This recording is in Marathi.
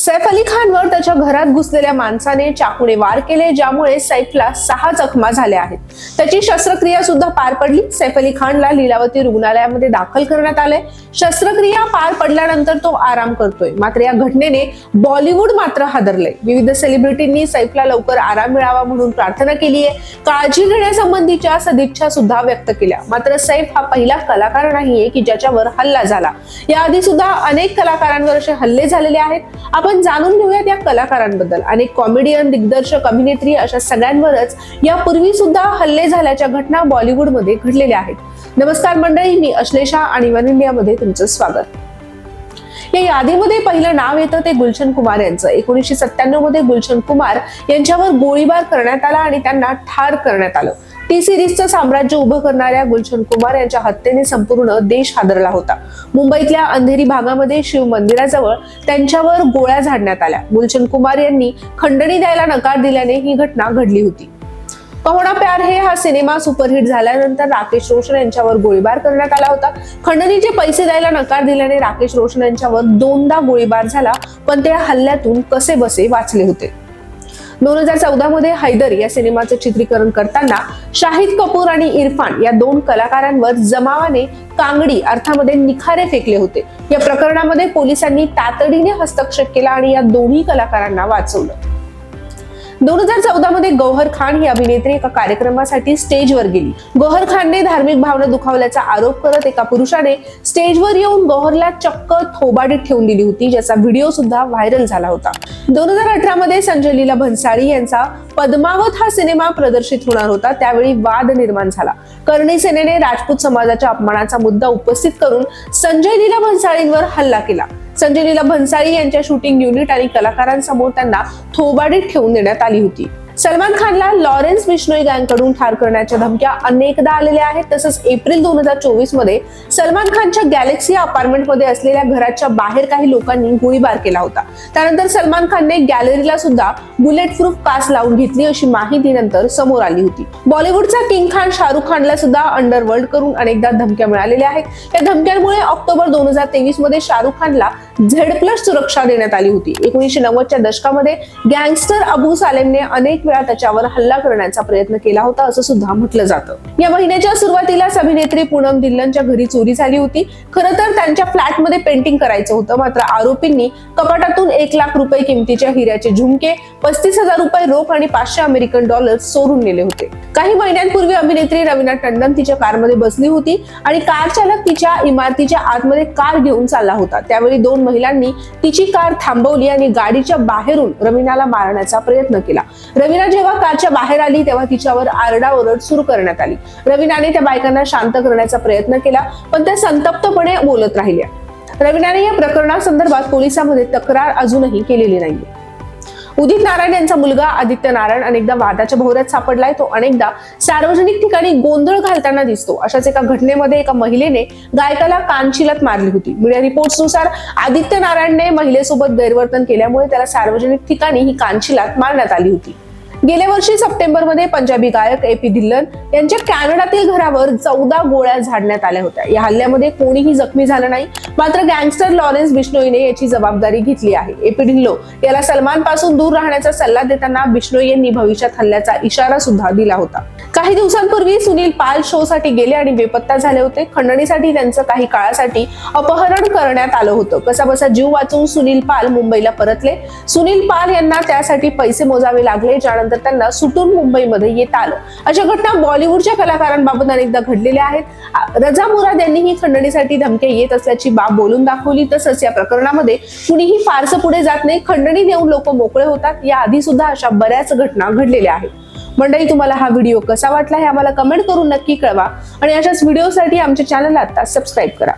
सैफ अली खानवर त्याच्या घरात घुसलेल्या माणसाने चाकूने वार केले ज्यामुळे सैफला सहा जखमा झाल्या आहेत. त्याची शस्त्रक्रिया सुद्धा पार पडली. सैफ अली खानला लीलावती रुग्णालयामध्ये दाखल करण्यात आले शस्त्रक्रिया पार पडल्यानंतर तो आराम करतोय. मात्र या घटनेने बॉलिवूड मात्र हादरले विविध सेलिब्रिटींनी सैफला लवकर आराम मिळावा म्हणून प्रार्थना केली आहे काळजी घेण्यासंबंधीच्या सदिच्छा सुद्धा व्यक्त केल्या. मात्र सैफ हा पहिला कलाकार नाहीये की ज्याच्यावर हल्ला झाला. याआधी सुद्धा अनेक कलाकारांवर असे हल्ले झालेले आहेत. आपण जाणून घेऊयात या कलाकारांबद्दल. अनेक कॉमेडियन दिग्दर्शक अभिनेत्री अशा सगळ्यांवरच यापूर्वी सुद्धा हल्ले झाल्याच्या घटना बॉलिवूडमध्ये घडलेल्या आहेत. नमस्कार मंडळी मी अश्लेषा आणि वन इंडियामध्ये तुमचं स्वागत. या यादीमध्ये पहिलं नाव येतं ते गुलशन कुमार यांचं. एकोणीसशे सत्त्याण्णवमध्ये गुलशन कुमार यांच्यावर गोळीबार करण्यात आला आणि त्यांना ठार करण्यात आलं. टी सिरीजचं साम्राज्य उभं करणाऱ्या गुलशन कुमार यांच्या हत्येने संपूर्ण देश हादरला होता. मुंबईतल्या अंधेरी भागामध्ये शिव मंदिराजवळ त्यांच्यावर गोळ्या झाडण्यात आल्या. गुलशन कुमार यांनी खंडणी द्यायला नकार दिल्याने ही घटना घडली होती. कहोडा प्यार हे हा सिनेमा सुपरहिट झाल्यानंतर राकेश रोशन यांच्यावर गोळीबार करण्यात आला होता. खंडणीचे पैसे द्यायला नकार दिल्याने राकेश रोशन यांच्यावर दोनदा गोळीबार झाला पण ते हल्ल्यातून कसे बसे वाचले होते. दोन हजार चौदा मध्ये हैदर या सिनेमाचं चित्रीकरण करताना शाहिद कपूर आणि इरफान या दोन कलाकारांवर जमावाने कांगडी अर्थामध्ये निखारे फेकले होते. या प्रकरणामध्ये पोलिसांनी तातडीने हस्तक्षेप केला आणि या दोन्ही कलाकारांना वाचवलं. दोन हजार चौदा मध्ये गौहर खान ही अभिनेत्री एका कार्यक्रमासाठी स्टेजवर गेली. गौहर खानने धार्मिक भावना दुखावल्याचा आरोप करत एका पुरुषाने स्टेजवर येऊन गौहरला चक्क थोबाडीत ठेवून दिली होती ज्याचा व्हिडिओ सुद्धा व्हायरल झाला होता. दोन हजार अठरा मध्ये संजय लीला भन्साळी यांचा पद्मावत हा सिनेमा प्रदर्शित होणार होता त्यावेळी वाद निर्माण झाला. करणी सेनेने राजपूत समाजाच्या अपमानाचा मुद्दा उपस्थित करून संजय लीला भन्साळींवर हल्ला केला. संजय लीला भन्साळी यांच्या शूटिंग युनिट आणि कलाकारांसमोर त्यांना थोबाडीत ठेवून देण्यात आली होती. सलमान खानला लॉरेन्स बिश्नोई गँगकडून ठार करण्याच्या धमक्या अनेकदा आलेल्या आहेत. तसंच एप्रिल दोन हजार चोवीसमध्ये सलमान खानच्या गॅलेक्सी अपार्टमेंटमध्ये असलेल्या घराच्या बाहेर काही लोकांनी गोळीबार केला होता. त्यानंतर सलमान खानने गॅलरीला सुद्धा बुलेट प्रूफ कास लावून घेतली अशी माहिती नंतर समोर आली होती. बॉलिवूडचा किंग खान शाहरुख खानला सुद्धा अंडरवर्ल्ड करून अनेकदा धमक्या मिळालेल्या आहेत. या धमक्यांमुळे ऑक्टोबर दोन हजार तेवीसमध्ये शाहरुख खानला झेड प्लस सुरक्षा देण्यात आली होती. एकोणीसशे नव्वदच्या दशकामध्ये गँगस्टर अबू सालेमने अनेक वेळा त्याच्यावर हल्ला करण्याचा प्रयत्न केला होता असं सुद्धा म्हटलं जातं. या महिन्याच्या सुरुवातीलाच अभिनेत्री पूनम धिल्लनच्या घरी चोरी झाली होती. खरं तर त्यांच्या फ्लॅटमध्ये पेंटिंग करायचं होतं. मात्र आरोपींनी कपाटातून एक लाख रुपये किमतीच्या हिऱ्याचे झुमके पस्तीस हजार रुपये रोख आणि पाचशे अमेरिकन डॉलर चोरून नेले होते. काही महिन्यांपूर्वी अभिनेत्री रवीना टंडन तिच्या कारमध्ये बसली होती आणि कार चालक तिच्या इमारतीच्या आतमध्ये कार घेऊन चालला होता. त्यावेळी दोन महिलांनी तिची कार थांबवली आणि गाडीच्या बाहेरून रवीनाला मारण्याचा प्रयत्न केला. रवीना जेव्हा कारच्या बाहेर आली तेव्हा तिच्यावर आरडाओरड सुरू करण्यात आली. रवीनाने त्या बायकांना शांत करण्याचा प्रयत्न केला पण त्या संतप्तपणे बोलत राहिल्या. रवीनाने या प्रकरणासंदर्भात पोलिसांमध्ये तक्रार अजूनही केलेली नाहीये. उदित नारायण यांचा मुलगा आदित्य नारायण अनेकदा वादाच्या भोवऱ्यात सापडलाय तो अनेकदा सार्वजनिक ठिकाणी गोंधळ घालताना दिसतो. अशाच एका घटनेमध्ये एका महिलेने गायकाला कानशिलात मारली होती. मीडिया रिपोर्ट्सनुसार आदित्य नारायणने महिलेसोबत गैरवर्तन केल्यामुळे त्याला सार्वजनिक ठिकाणी ही कानशिलात मारण्यात आली होती. गेल्या वर्षी सप्टेंबरमध्ये पंजाबी गायक ए पी धिल्लन यांच्या कॅनडातील घरावर चौदा गोळ्या झाडण्यात आल्या होत्या. या हल्ल्यामध्ये कोणीही जखमी झालं नाही. मात्र गँगस्टर लॉरेन्स बिश्नोईने याची जबाबदारी घेतली आहे. ए पी ढिल्लो याला सलमानपासून दूर राहण्याचा सल्ला देताना बिश्नोई यांनी भविष्यात हल्ल्याचा इशारा सुद्धा दिला होता. काही दिवसांपूर्वी सुनील पाल शो साठी गेले आणि बेपत्ता झाले होते. खंडणीसाठी त्यांचं काही काळासाठी अपहरण करण्यात आलं होतं. कसा बसा जीव वाचून सुनील पाल मुंबईला परतले. सुनील पाल यांना त्यासाठी पैसे मोजावे लागले ज्यानंतर त्यांना सुटून मुंबईमध्ये येता आलं. अशा घटना बॉलिवूडच्या कलाकारांबाबत अनेकदा घडलेल्या आहेत. रजा मुराद यांनी ही खंडणीसाठी धमक्या येत असल्याची बाब बोलून दाखवली. तसंच या प्रकरणामध्ये कुणीही फारसं पुढे जात नाही. खंडणी देऊन लोक मोकळे होतात. या आधी सुद्धा अशा बऱ्याच घटना घडलेल्या आहेत. मंडळी तुम्हाला हा व्हिडिओ कसा वाटला हे आम्हाला कमेंट करून नक्की कळवा. आणि अशाच व्हिडिओसाठी आमच्या चॅनलला आता सबस्क्राईब करा.